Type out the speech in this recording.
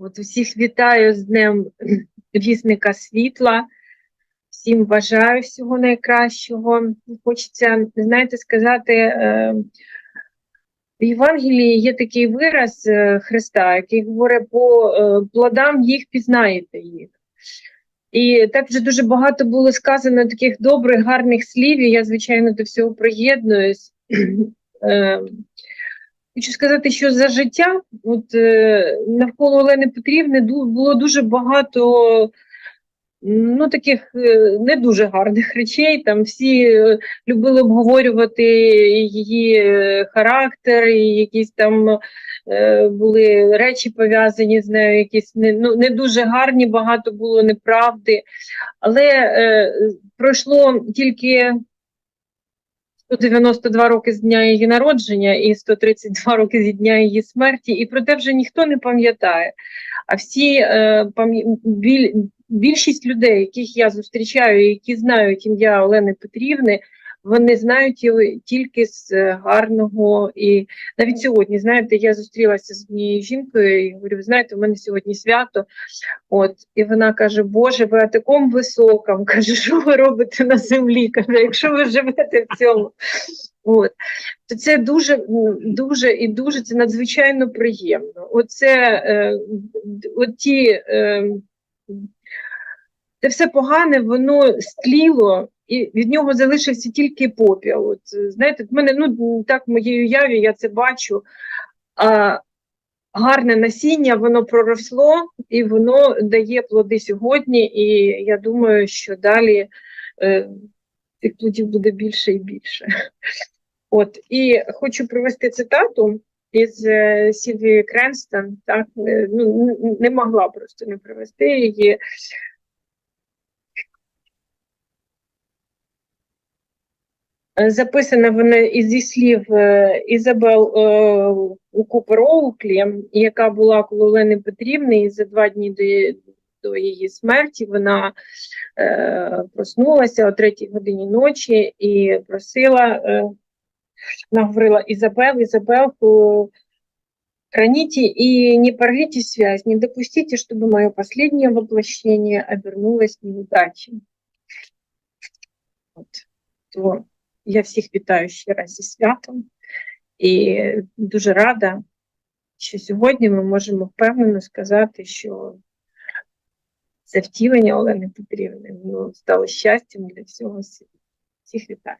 От усіх вітаю з Днем вісника світла. Всім бажаю всього найкращого. Хочеться, знаєте, сказати, е, в Євангелії є такий вираз е, Христа, який говорить, по е, плодам їх пізнаєте їх. І так вже дуже багато було сказано таких добрих, гарних слів, і я, звичайно, до всього приєднуюсь. Хочу сказати, що за життя от, е, навколо Олени Петрівни було дуже багато ну, таких е, не дуже гарних речей. Там всі е, любили обговорювати її характер, і якісь там були речі пов'язані з нею, якісь не, ну, не дуже гарні, багато було неправди. Але е, пройшло тільки 192 роки з дня її народження і 132 роки з дня її смерті, і про те вже ніхто не пам'ятає. А всі е, біль, більшість людей, яких я зустрічаю, які знають ім'я Олени Петрівни, вони знають його тільки з е, гарного. І навіть сьогодні, знаєте, я зустрілася з однією жінкою і говорю: ви знаєте, у мене сьогодні свято. От, і вона каже: Боже, ви о такому високому. Каже, що ви робите на землі? Каже, якщо ви живете в цьому. От. То це дуже, дуже і дуже це надзвичайно приємно. Оце е, оті, е, це все погане, воно стліло, і від нього залишився тільки попіл. От, е, знаєте, в мене ну так в моїй уяві я це бачу. А, гарне насіння, воно проросло і воно дає плоди сьогодні. І я думаю, що далі е, цих плодів буде більше і більше. От і хочу привести цитату із е, Сільвії Кренстон. Так е, ну не могла просто не привести її. Записана вона із зі слів е, Ізабел е, Купер Оуклі, яка була коло Олени Петрівни, і за два дні до, до її смерті вона е, проснулася о третій годині ночі і просила, е, вона говорила Ізабел, Ізабел, храните и не порвите связь, не допустите, чтобы мое последнее воплощение обернулось неудачей. От. То я всіх вітаю ще раз зі святом і дуже рада, що сьогодні ми можемо впевнено сказати, що це втілення Олени Петрівни воно стало щастям для всього світу. Всіх вітаю.